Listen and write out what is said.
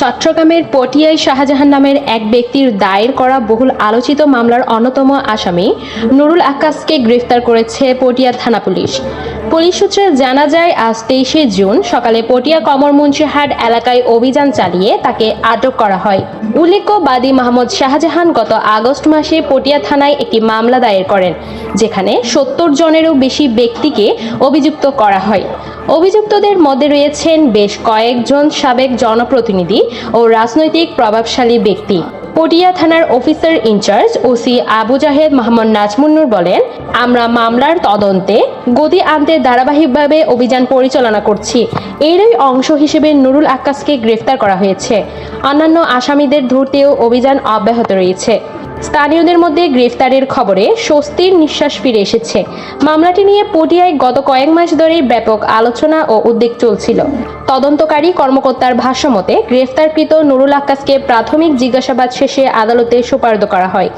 চট্টগ্রামের পটিয়ায় শাহজাহান নামের এক ব্যক্তির দায়ের করা বহুল আলোচিত মামলার অন্যতম আসামি নুরুল আক্কাসকে গ্রেফতার করেছে পটিয়া থানা পুলিশ। পুলিশ সূত্রে জানা যায়, আজ তেইশে জুন সকালে পটিয়া কমরমুন্সিহাট এলাকায় অভিযান চালিয়ে তাকে আটক করা হয়। উল্লেখ্য, বাদী মাহমুদ শাহজাহান গত আগস্ট মাসে পটিয়া থানায় একটি মামলা দায়ের করেন, যেখানে সত্তর জনেরও বেশি ব্যক্তিকে অভিযুক্ত করা হয়। অভিযুক্তদের মধ্যে রয়েছেন বেশ কয়েকজন সাবেক জনপ্রতিনিধি ও রাজনৈতিক প্রভাবশালী ব্যক্তি। পটিয়া থানার officer in charge OC Abu Zahed Mohammad Nazmunnur বলেন, আমরা মামলার তদন্তে গতি আনতে ধারাবাহিকভাবে অভিযান পরিচালনা করছি। এরই অংশ হিসেবে নুরুল আক্কাসকে গ্রেফতার করা হয়েছে। অন্যান্য আসামিদের ধরতেও অভিযান অব্যাহত রয়েছে। স্থানীয়দের মধ্যে গ্রেফতারের খবরে স্বস্তির নিঃশ্বাস ফিরে এসেছে। মামলাটি নিয়ে পটিয়ায় গত কয়েক মাস ধরেই ব্যাপক আলোচনা ও উদ্বেগ চলছিল। তদন্তকারী কর্মকর্তার ভাষ্যমতে, গ্রেফতারকৃত নুরুল আক্কাসকে প্রাথমিক জিজ্ঞাসাবাদ শেষে আদালতে সোপার্দ করা হয়।